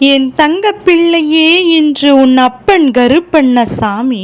என் தங்க பிள்ளையே இன்று உன் அப்பன் கருப்பண்ண சாமி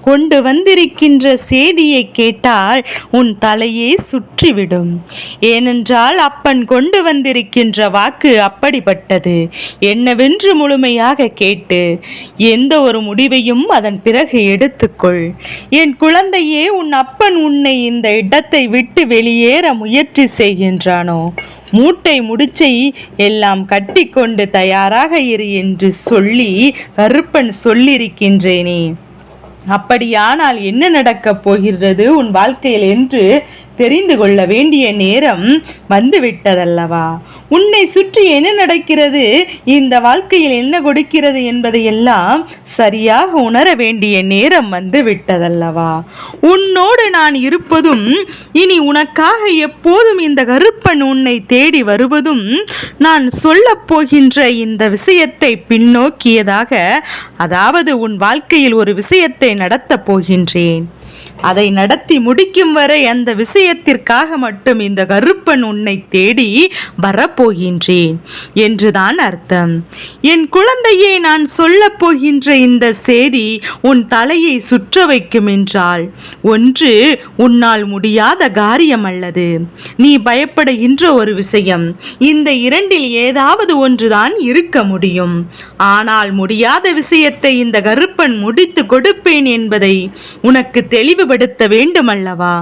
கொண்டு வந்திருக்கின்ற செய்தியை கேட்டால் உன் தலையே சுற்றிவிடும். ஏனென்றால் அப்பன் கொண்டு வந்திருக்கின்ற வாக்கு அப்படிப்பட்டது. என்னவென்று முழுமையாக கேட்டு எந்த ஒரு முடிவையும் அதன் பிறகு எடுத்துக்கொள். என் குழந்தையே உன் அப்பன் உன்னை இந்த இடத்தை விட்டு வெளியேற முயற்சி செய்கின்றானோ? மூட்டை முடிச்சை எல்லாம் கட்டிக்கொண்டு தயாராக இரு என்று சொல்லி கருப்பன் சொல்லியிருக்கின்றேனே. அப்படியானால் என்ன நடக்கப் போகிறது உன் வாழ்க்கையில் என்று தெரிந்து கொள்ள வேண்டிய நேரம் வந்துவிட்டதல்லவா? உன்னை சுற்றி என்ன நடக்கிறது? இந்த வாழ்க்கையில் என்ன கொடுக்கிறது என்பதையெல்லாம் சரியாக உணர வேண்டிய நேரம் வந்து விட்டதல்லவா உன்னோடு நான் இருப்பதும் இனி உனக்காக எப்போதும் இந்த கருப்பன் உன்னை தேடி வருவதும் நான் சொல்லப் போகின்ற இந்த விஷயத்தை பின்னோக்கியதாக அதாவது உன் வாழ்க்கையில் ஒரு விஷயத்தை நடத்தப் போகின்றேன். அதை நடத்தி முடிக்கும் வரை அந்த விஷயத்திற்காக மட்டும் இந்த கருப்பன் உன்னை தேடி வரப்போகின்றேன் என்றுதான் அர்த்தம். என் குழந்தையை நான் சொல்லப் போகின்ற இந்த செய்தி உன் தலையை சுற்ற வைக்கும் என்றால் ஒன்று உன்னால் முடியாத காரியம் அல்லது. நீ பயப்படுகின்ற ஒரு விஷயம். இந்த இரண்டில் ஏதாவது ஒன்றுதான் இருக்க முடியும். ஆனால் முடியாத விஷயத்தை இந்த கருப்பன் முடித்து கொடுப்பேன் என்பதை உனக்கு தெளிவுபடுத்த வேண்டுமல்லவா?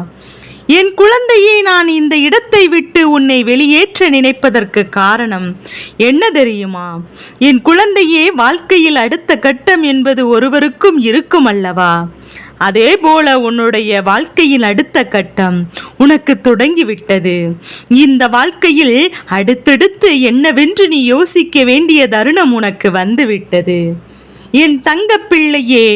என் குழந்தையை நான் இந்த இடத்தை விட்டு உன்னை வெளியேற்ற நினைப்பதற்கு காரணம் என்ன தெரியுமா? என் குழந்தையே வாழ்க்கையில் அடுத்த கட்டம் என்பது ஒருவருக்கும் இருக்கும் அல்லவா அதே போல உன்னுடைய வாழ்க்கையின் அடுத்த கட்டம் உனக்கு தொடங்கிவிட்டது. இந்த வாழ்க்கையில் அடுத்தடுத்து என்னவென்று நீ யோசிக்க வேண்டிய தருணம் உனக்கு வந்துவிட்டது. என் தங்கப்பிள்ளையே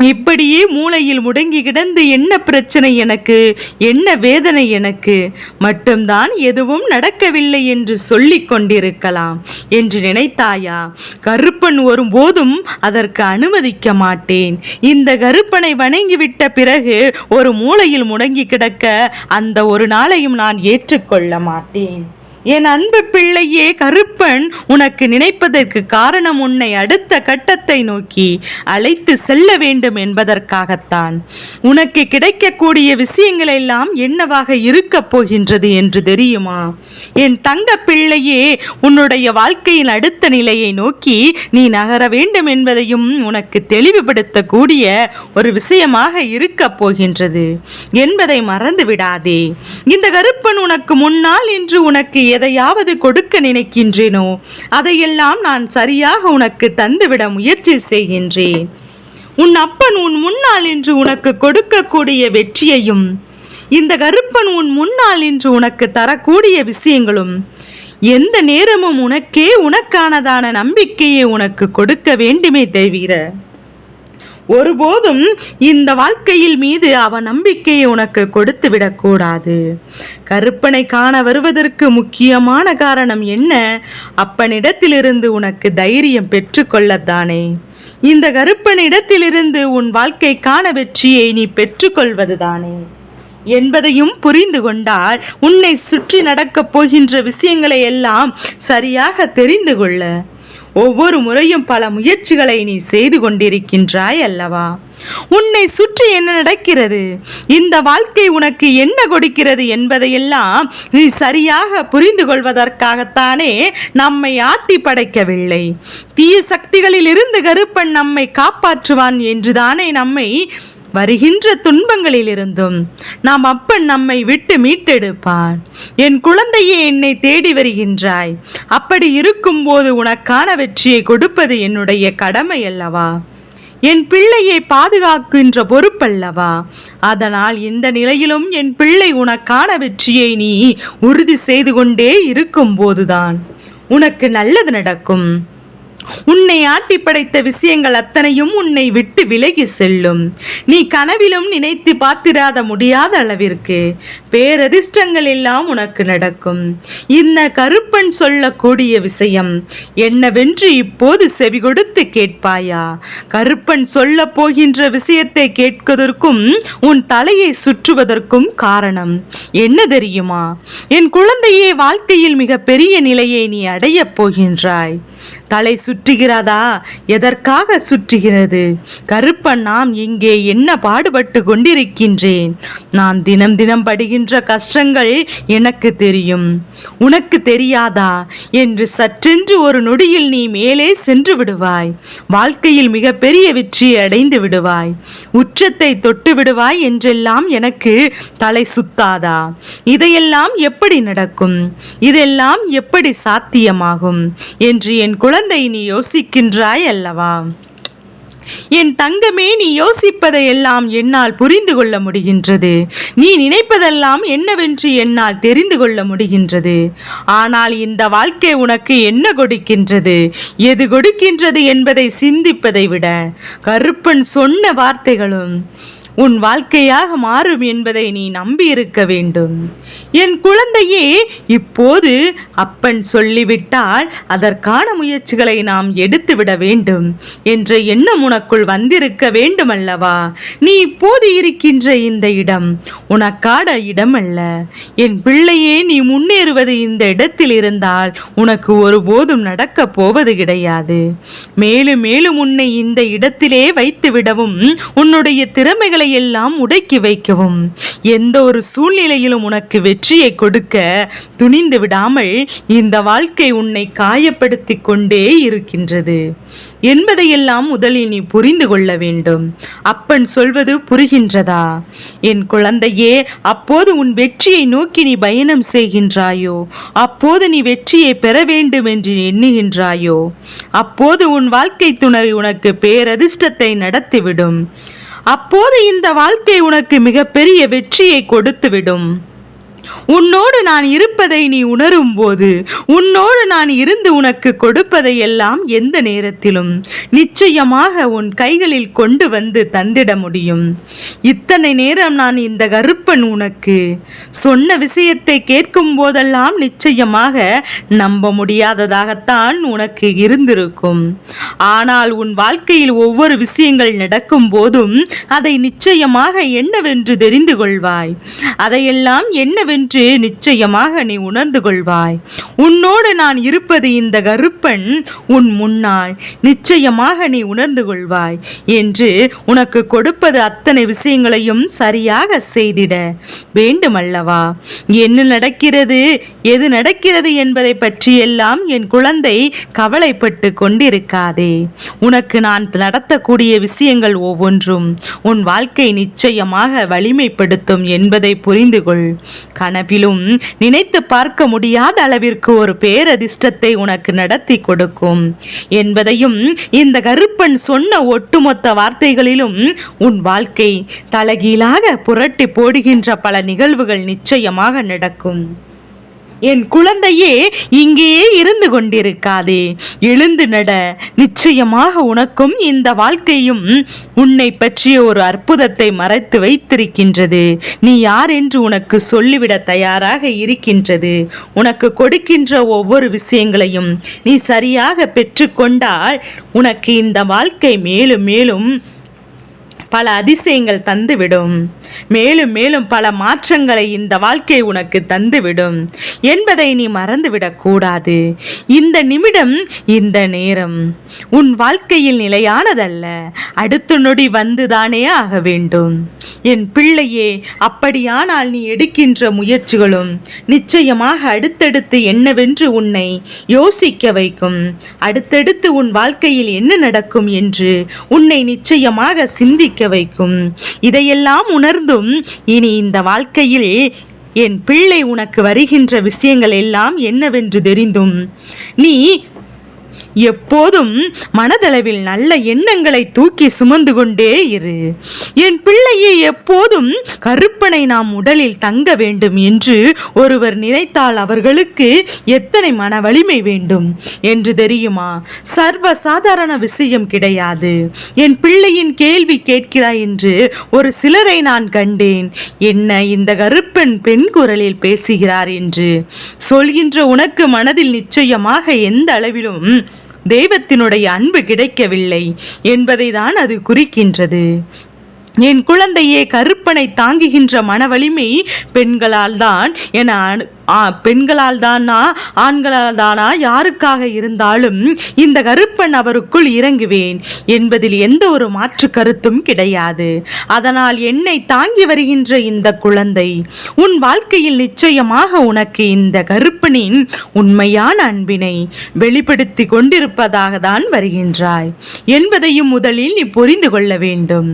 இப்படியே மூளையில் முடங்கி கிடந்து என்ன பிரச்சனை எனக்கு? என்ன வேதனை எனக்கு? மட்டும்தான் எதுவும் நடக்கவில்லை என்று சொல்லிக் கொண்டிருக்கலாம். என்று நினைத்தாயா? கருப்பன் வரும்போதும் அதற்கு அனுமதிக்க மாட்டேன். இந்த கருப்பனை வணங்கிவிட்ட பிறகு ஒரு மூளையில் முடங்கி கிடக்க அந்த ஒரு நாளையும் நான் ஏற்றுக்கொள்ள மாட்டேன். என் அன்பு பிள்ளையே கருப்பன் உனக்கு நினைப்பதற்கு காரணம் உன்னை அடுத்த கட்டத்தை நோக்கி அழைத்து செல்ல வேண்டும் என்பதற்காகத்தான். உனக்கு கிடைக்கக்கூடிய விஷயங்கள் எல்லாம் என்னவாக இருக்கப் போகின்றது என்று தெரியுமா? என் தங்க பிள்ளையே உன்னுடைய வாழ்க்கையின் அடுத்த நிலையை நோக்கி நீ நகர வேண்டும் என்பதையும் உனக்கு தெளிவுபடுத்தக்கூடிய ஒரு விஷயமாக இருக்கப் போகின்றது என்பதை மறந்து விடாதே இந்த கருப்பன் உனக்கு முன்னால் இன்று உனக்கு எதையாவது கொடுக்க நினைக்கின்றேனோ அதையெல்லாம் நான் சரியாக உனக்கு தந்துவிட முயற்சி செய்கின்றேன். உன் அப்பன் உன் முன்னால் என்று உனக்கு கொடுக்கக்கூடிய வெற்றியையும் இந்த கருப்பன் உன் முன்னால் என்று உனக்கு தரக்கூடிய விஷயங்களும் எந்த நேரமும் உனக்கே உனக்கானதான நம்பிக்கையை உனக்கு கொடுக்க வேண்டுமே தவிர ஒருபோதும் இந்த வாழ்க்கையில் மீது அவன் நம்பிக்கையை உனக்கு கொடுத்து விடக்கூடாது கருப்பனை காண வருவதற்கு முக்கியமான காரணம் என்ன? அப்பனிடத்திலிருந்து உனக்கு தைரியம் பெற்றுக்கொள்ளத்தானே இந்த கருப்பனிடத்திலிருந்து உன் வாழ்க்கைக்கான வெற்றியை நீ பெற்றுக்கொள்வதுதானே என்பதையும் புரிந்து கொண்டால் உன்னை சுற்றி நடக்கப் போகின்ற விஷயங்களை எல்லாம் சரியாக தெரிந்து கொள்ள. ஒவ்வொரு முறையும் பல முயற்சிகளை நீ செய்து கொண்டிருக்கின்றாய் அல்லவா? உன்னை சுற்றி என்ன நடக்கிறது? இந்த வாழ்க்கை உனக்கு என்ன கொடுக்கிறது என்பதையெல்லாம் நீ சரியாக புரிந்து கொள்வதற்காகத்தானே நம்மை ஆட்டி படைக்கவில்லை. தீய சக்திகளில் இருந்து கருப்பன் நம்மை காப்பாற்றுவான் என்றுதானே நம்மை வருகின்ற துன்பங்களிலிருந்தும் நாம் அப்பன் நம்மை விட்டு மீட்டெடுப்பான். என் குழந்தையே என்னை தேடி வருகின்றாய். அப்படி இருக்கும்போது உனக்கான வெற்றியை கொடுப்பது என்னுடைய கடமை அல்லவா? என் பிள்ளையை பாதுகாக்கின்ற பொறுப்பல்லவா? அதனால் இந்த நிலையிலும் என் பிள்ளை உனக்கான வெற்றியை நீ உறுதி செய்து கொண்டே இருக்கும்போதுதான் உனக்கு நல்லது நடக்கும். உன்னை ஆட்டி படைத்த விஷயங்கள் அத்தனையும் உன்னை விட்டு விலகி செல்லும். நீ கனவிலும் நினைத்து பார்த்திராத முடியாத அளவிற்கு பேரதிர்ஷ்டங்கள் எல்லாம் உனக்கு நடக்கும். இந்த கருப்பன் சொல்லக்கூடிய விஷயம் என்னவென்று இப்போது செவி கொடுத்து கேட்பாயா? கருப்பன் சொல்ல போகின்ற விஷயத்தை கேட்பதற்கும் உன் தலையை சுற்றுவதற்கும் காரணம் என்ன தெரியுமா? என் குழந்தையே வாழ்க்கையில் மிக பெரிய நிலையை நீ அடையப் போகின்றாய். தலை சுற்றுகிறதா? எதற்காக சுற்றுகிறது? கருப்பன் நாம் இங்கே என்ன பாடுபட்டு கொண்டிருக்கின்றேன்? நாம் தினம் தினம் படுகின்ற கஷ்டங்கள் எனக்கு தெரியும். உனக்கு தெரியாதா? என்று சற்றென்று ஒரு நொடியில் நீ மேலே சென்று விடுவாய். வாழ்க்கையில் மிகப்பெரிய வெற்றியை அடைந்து விடுவாய். உச்சத்தை தொட்டு விடுவாய் என்றெல்லாம் எனக்கு தலை சுத்தாதா? இதையெல்லாம் எப்படி நடக்கும்? இதெல்லாம் எப்படி சாத்தியமாகும்? என்று என் குழந்தை நீ யோசிக்கின்றாய் அல்லவா? என் தங்கமே நீ யோசிப்பதை எல்லாம் என்னால் புரிந்து கொள்ள முடிகின்றது. நீ நினைப்பதெல்லாம் என்னவென்று என்னால் தெரிந்து கொள்ள முடிகின்றது. ஆனால் இந்த வாழ்க்கை உனக்கு என்ன கொடுக்கின்றது? எது கொடுக்கின்றது என்பதை சிந்திப்பதை விட கருப்பன் சொன்ன வார்த்தைகளும் உன் வாழ்க்கையாக மாறும் என்பதை நீ நம்பியிருக்க வேண்டும். என் குழந்தையே இப்போது அப்பன் சொல்லிவிட்டால் அதற்கான முயற்சிகளை நாம் எடுத்துவிட வேண்டும் என்ற எண்ணம் உனக்குள் வந்திருக்க வேண்டும் அல்லவா நீ இப்போது இருக்கின்ற இந்த இடம் உனக்கான இடம் அல்ல என் பிள்ளையே நீ முன்னேறுவது இந்த இடத்தில் இருந்தால் உனக்கு ஒருபோதும் நடக்கப் போவது கிடையாது. மேலும் மேலும் உன்னை இந்த இடத்திலே வைத்து விடவும் உன்னுடைய திறமைகளை எல்லாம் உடைக்கி வைக்கவும். எந்த ஒரு சூழ்நிலையிலும் உனக்கு வெற்றியை கொடுக்க துணிந்து விடாமல் இந்த வாழ்க்கை உன்னை காயப்படுத்தி கொண்டே இருக்கின்றது. என்பதையெல்லாம் முதலில் நீ புரிந்து கொள்ள வேண்டும். அப்பன் சொல்வது புரிகின்றதா? என் குழந்தையே அப்போது உன் வெற்றியை நோக்கி நீ பயணம் செய்கின்றாயோ? அப்போது நீ வெற்றியை பெற வேண்டும் என்று எண்ணுகின்றாயோ? அப்போது உன் வாழ்க்கை துணை உனக்கு பேரதிர்ஷ்டத்தை நடத்திவிடும். அப்போது இந்த வாழ்க்கை உனக்கு மிகப்பெரிய வெற்றியை கொடுத்துவிடும். உன்னோடு நான் இருப்பதை நீ உணரும் போது உன்னோடு நான் இருந்து உனக்கு கொடுப்பதை எல்லாம் எந்த நேரத்திலும் நிச்சயமாக உன் கைகளில் கொண்டு வந்து தந்திட முடியும். இத்தனை நேரம் நான் இந்த கருப்பன் உனக்கு சொன்ன விஷயத்தை கேட்கும் போதெல்லாம் நிச்சயமாக நம்ப முடியாததாகத்தான் உனக்கு இருந்திருக்கும். ஆனால் உன் வாழ்க்கையில் ஒவ்வொரு விஷயங்கள் நடக்கும் போதும் அதை நிச்சயமாக என்னவென்று தெரிந்து கொள்வாய். அதையெல்லாம் என்னவென்று என்னவென்று நிச்சயமாக நீ உணர்ந்து கொள்வாய் உன்னோடு நான் இருப்பது இந்த கருப்பன் உன் முன்னாய் நிச்சயமாக நீ உணர்ந்து கொள்வாய் என்று உனக்கு கொடுப்பது அத்தனை விஷயங்களையும் சரியாக செய்திட. வேண்டுமல்லவா? என்ன நடக்கிறது எது நடக்கிறது என்பதை பற்றியெல்லாம் என் குழந்தை கவலைப்பட்டு கொண்டிருக்காதே. உனக்கு நான் நடத்தக்கூடிய விஷயங்கள் ஒவ்வொன்றும் உன் வாழ்க்கை நிச்சயமாக வலிமைப்படுத்தும் என்பதை புரிந்து கொள் கனவிலும் நினைத்து பார்க்க முடியாத அளவிற்கு ஒரு பேரதிர்ஷ்டத்தை உனக்கு நடத்தி கொடுக்கும். என்பதையும் இந்த கருப்பன் சொன்ன ஒட்டுமொத்த வார்த்தைகளிலும் உன் வாழ்க்கை தலகீழாக புரட்டி போடுகின்ற பல நிகழ்வுகள் நிச்சயமாக நடக்கும். என் குழந்தையே இங்கேயே இருந்து கொண்டிருக்காதே. எழுந்து நட. நிச்சயமாக உனக்கும் இந்த வாழ்க்கையும் உன்னை பற்றிய ஒரு அற்புதத்தை மறைத்து வைத்திருக்கின்றது. நீ யார் என்று உனக்கு சொல்லிவிட தயாராக இருக்கின்றது. உனக்கு கொடுக்கின்ற ஒவ்வொரு விஷயங்களையும் நீ சரியாக பெற்றுக்கொண்டால் உனக்கு இந்த வாழ்க்கை மேலும் மேலும் பல அதிசயங்கள் தந்துவிடும். மேலும் மேலும் பல மாற்றங்களை இந்த வாழ்க்கை உனக்கு தந்துவிடும். என்பதை நீ மறந்துவிடக்கூடாது இந்த நிமிடம் இந்த நேரம். உன் வாழ்க்கையில் நிலையானதல்ல. அடுத்த நொடி வந்துதானே ஆக வேண்டும். என் பிள்ளையே அப்படியானால் நீ எடுக்கின்ற முயற்சிகளும் நிச்சயமாக அடுத்தடுத்து என்னவென்று உன்னை யோசிக்க வைக்கும். அடுத்தடுத்து உன் வாழ்க்கையில் என்ன நடக்கும் என்று உன்னை நிச்சயமாக சிந்திக்க வைக்கும். இதையெல்லாம் உணர்ந்தும் இனி இந்த வாழ்க்கையில் என் பிள்ளை உனக்கு வருகின்ற விஷயங்கள் எல்லாம் என்னவென்று தெரிந்தும். நீ எப்போதும் மனதளவில் நல்ல எண்ணங்களை தூக்கி சுமந்து கொண்டே இரு. என் பிள்ளையை எப்போதும் கருப்பனை நாம் உடலில் தங்க வேண்டும் என்று ஒருவர் நினைத்தால் அவர்களுக்கு எத்தனை மன வலிமை வேண்டும்? என்று தெரியுமா? சர்வ சாதாரண விஷயம் கிடையாது. என் பிள்ளையின் கேள்வி கேட்கிறாய் என்று ஒரு சிலரை நான் கண்டேன். என்ன இந்த கருப்பன் பெண் குரலில் பேசுகிறார் என்று. சொல்கின்ற உனக்கு மனதில் நிச்சயமாக எந்த அளவிலும் தெய்வத்தினுடைய அன்பு கிடைக்கவில்லை என்பதை தான் அது குறிக்கின்றது. என் குழந்தையே கருப்பனை தாங்குகின்ற மன வலிமை பெண்களால் தான் என அனு- பெண்களால் தானா ஆண்களால் தானா யாருக்காக இருந்தாலும் இந்த கருப்பன் அவருக்குள் இறங்குவேன் என்பதில் எந்த ஒரு மாற்று கருத்தும் கிடையாது. அதனால் என்னை தாங்கி வருகின்ற இந்த குழந்தை உன் வாழ்க்கையில் நிச்சயமாக உனக்கு இந்த கருப்பனின் உண்மையான அன்பினை வெளிப்படுத்தி கொண்டிருப்பதாக தான் வருகின்றாய் என்பதையும் முதலில் நீ புரிந்து கொள்ள வேண்டும்.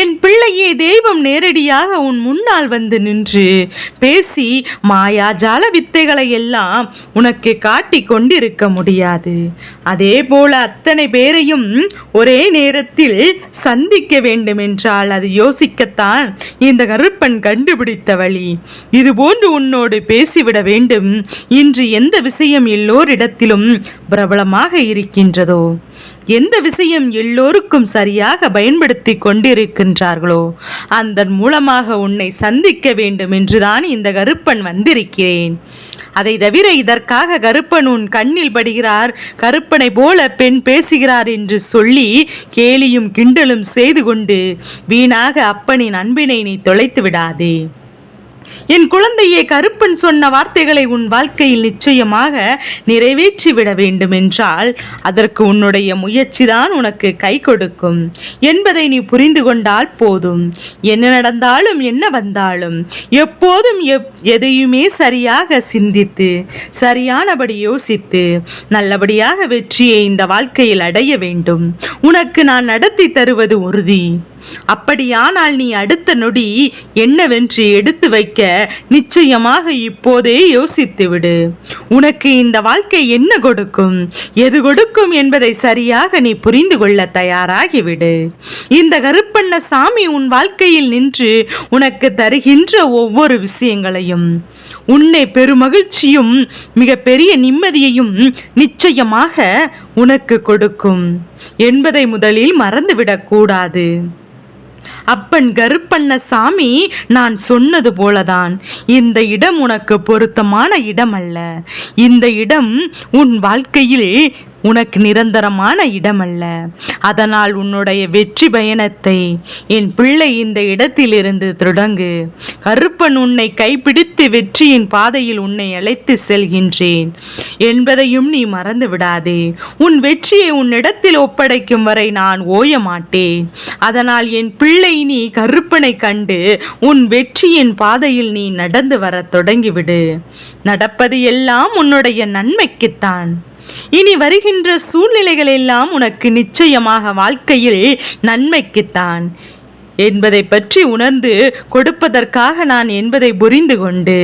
என் பிள்ளையே தெய்வம் நேரடியாக உன் முன்னால் வந்து நின்று பேசி ஜால வித்தைகளை எல்லாம் உனக்கு காட்டி கொண்டிருக்க முடியாது. அதே போல அத்தனை பேரையும் ஒரே நேரத்தில் சந்திக்க வேண்டுமென்றால் அது யோசிக்கத்தான் இந்த கருப்பன் கண்டுபிடித்த வழி. இதுபோன்று உன்னோடு பேசிவிட வேண்டும். இன்று எந்த விஷயம் எல்லோரிடத்திலும் பிரபலமாக இருக்கின்றதோ? எந்த விஷயம் எல்லோருக்கும் சரியாக பயன்படுத்தி கொண்டிருக்கின்றார்களோ அதன் மூலமாக உன்னை சந்திக்க வேண்டும் என்றுதான் இந்த கருப்பன் வந்திருக்கிறேன். அதை தவிர இதற்காக கருப்பன் உன் கண்ணில் படுகிறார் கருப்பனை போல பெண் பேசுகிறார் என்று சொல்லி கேலியும் கிண்டலும் செய்து கொண்டு வீணாக அப்பனின் அன்பினை நீ தொலைத்து விடாதே. என் குழந்தையே கருப்பன் சொன்ன வார்த்தைகளை உன் வாழ்க்கையில் நிச்சயமாக நிறைவேற்றி விட வேண்டும் என்றால் அதற்கு உன்னுடைய முயற்சிதான் உனக்கு கை கொடுக்கும். என்பதை நீ புரிந்து கொண்டால் போதும். என்ன நடந்தாலும் என்ன வந்தாலும் எப்போதும் எப் எதையுமே சரியாக சிந்தித்து சரியானபடி யோசித்து நல்லபடியாக வெற்றியை இந்த வாழ்க்கையில் அடைய வேண்டும். உனக்கு நான் நடத்தி தருவது உறுதி. அப்படியானால் நீ அடுத்த நொடி என்னவென்று எடுத்து வைக்க நிச்சயமாக இப்போதே யோசித்து விடு. உனக்கு இந்த வாழ்க்கை என்ன கொடுக்கும்? எது கொடுக்கும் என்பதை சரியாக நீ புரிந்து கொள்ள தயாராகிவிடு. இந்த கருப்பண்ண சாமி உன் வாழ்க்கையில் நின்று உனக்கு தருகின்ற ஒவ்வொரு விஷயங்களையும் உன்னை பெருமகிழ்ச்சியும் மிகப்பெரிய நிம்மதியையும் நிச்சயமாக உனக்கு கொடுக்கும் என்பதை முதலில் மறந்துவிடக்கூடாது அப்பன் கருப்பண்ண சாமி நான் சொன்னது போலதான். இந்த இடம் உனக்கு பொருத்தமான இடம் அல்ல இந்த இடம் உன் வாழ்க்கையில் உனக்கு நிரந்தரமான இடமல்ல. அதனால் உன்னுடைய வெற்றி பயணத்தை என் பிள்ளை இந்த இடத்திலிருந்து தொடங்கு. கருப்பன் உன்னை கைப்பிடித்து வெற்றியின் பாதையில் உன்னை அழைத்து செல்கின்றேன். என்பதையும் நீ மறந்து விடாதே. உன் வெற்றியை உன்னிடத்தில் ஒப்படைக்கும் வரை நான் ஓய மாட்டேன் அதனால் என் பிள்ளை நீ கருப்பனை கண்டு உன் வெற்றியின் பாதையில் நீ நடந்து வரத் தொடங்கிவிடு. நடப்பது எல்லாம் உன்னுடைய நன்மைக்குத்தான். இனி வருகின்ற சூழ்நிலைகள் எல்லாம் உனக்கு நிச்சயமாக வாழ்க்கையில் நன்மைக்குத்தான். என்பதை பற்றி உணர்ந்து கொடுப்பதற்காக நான் என்பதை புரிந்து கொண்டு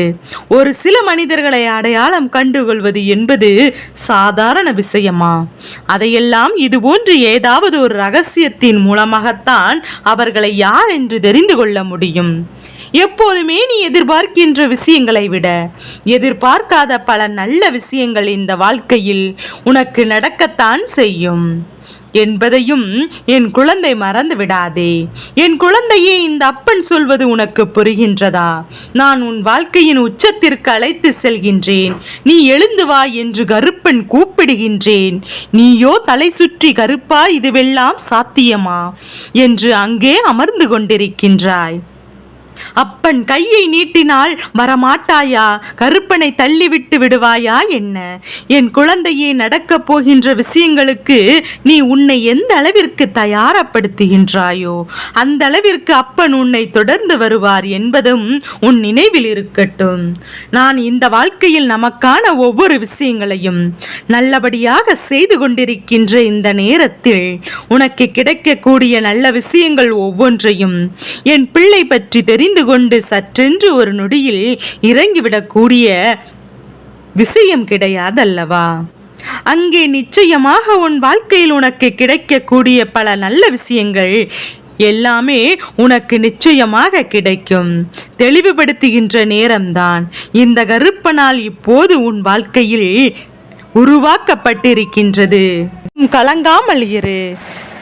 ஒரு சில மனிதர்களை அடையாளம் கண்டுகொள்வது என்பது சாதாரண விஷயமா? அதையெல்லாம் இதுபோன்று ஏதாவது ஒரு ரகசியத்தின் மூலமாகத்தான் அவர்களை யார் என்று தெரிந்து கொள்ள முடியும்? எப்போதுமே நீ எதிர்பார்க்கின்ற விஷயங்களை விட எதிர்பார்க்காத பல நல்ல விஷயங்கள் இந்த வாழ்க்கையில் உனக்கு நடக்கத்தான் செய்யும். என்பதையும் என் குழந்தை மறந்து விடாதே. என் குழந்தையே இந்த அப்பன் சொல்வது உனக்கு புரிகின்றதா? நான் உன் வாழ்க்கையின் உச்சத்திற்கு அழைத்து செல்கின்றேன். நீ எழுந்து வா என்று கருப்பன் கூப்பிடுகின்றேன். நீயோ தலை சுற்றி கருப்பா இதுவெல்லாம் சாத்தியமா? என்று அங்கே அமர்ந்து கொண்டிருக்கின்றாய். அப்பன் கையை நீட்டினால் வரமாட்டாயா? கருப்பனை தள்ளிவிட்டு விடுவாயா என்ன? என் குழந்தையே நடக்கப் போகின்ற விஷயங்களுக்கு நீ உன்னை எந்த அளவிற்கு தயாரப்படுத்துகின்றாயோ அந்த அளவிற்கு அப்பன் உன்னை தொடர்ந்து வருவார் என்பதும் உன் நினைவில் இருக்கட்டும். நான் இந்த வாழ்க்கையில் நமக்கான ஒவ்வொரு விஷயங்களையும் நல்லபடியாக செய்து கொண்டிருக்கின்ற இந்த நேரத்தில் உனக்கு கிடைக்கக்கூடிய நல்ல விஷயங்கள் ஒவ்வொன்றையும் என் பிள்ளை பற்றி தெரிந்து கொண்டு சற்றென்று ஒரு நொடியில் இறங்கிவிடக்கூடிய விஷயம் கிடையாதல்லவா? அங்கே நிச்சயமாக உன் வாழ்க்கையில் உனக்கு கிடைக்கக்கூடிய பல நல்ல விஷயங்கள் எல்லாமே உனக்கு நிச்சயமாக கிடைக்கும். தெளிவுபடுத்துகின்ற நேரம்தான். இந்த கருப்பனால் இப்போது உன் வாழ்க்கையில் உருவாக்கப்பட்டிருக்கின்றது. கலங்காமல் இரு.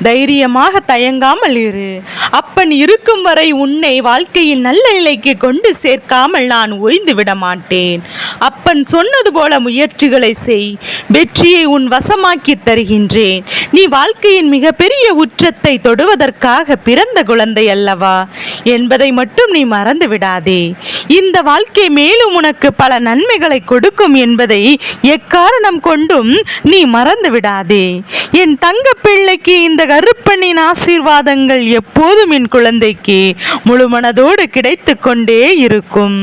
தைரியமாக தயங்காமல் இரு. அப்பன் இருக்கும் வரை உன்னை வாழ்க்கையில் நல்ல நிலைக்கு கொண்டு சேர்க்காமல் நான் ஓய்ந்து விட மாட்டேன். அப்பன் சொன்னது போல முயற்சிகளை செய். வெற்றியை உன் வசமாக்கி தருகின்றேன். நீ வாழ்க்கையின் மிகப்பெரிய உச்சத்தை தொடுவதற்காக பிறந்த குழந்தை அல்லவா? என்பதை மட்டும் நீ மறந்து விடாதே. இந்த வாழ்க்கை மேலும் உனக்கு பல நன்மைகளை கொடுக்கும் என்பதை எக்காரணம் கொண்டும் நீ மறந்து விடாதே. என் தங்க பிள்ளைக்கு இந்த கருப்பண்ணின் ஆசீர்வாதங்கள் எப்போதும் என் குழந்தைக்கு முழு மனதோடு கிடைத்து கொண்டே இருக்கும்.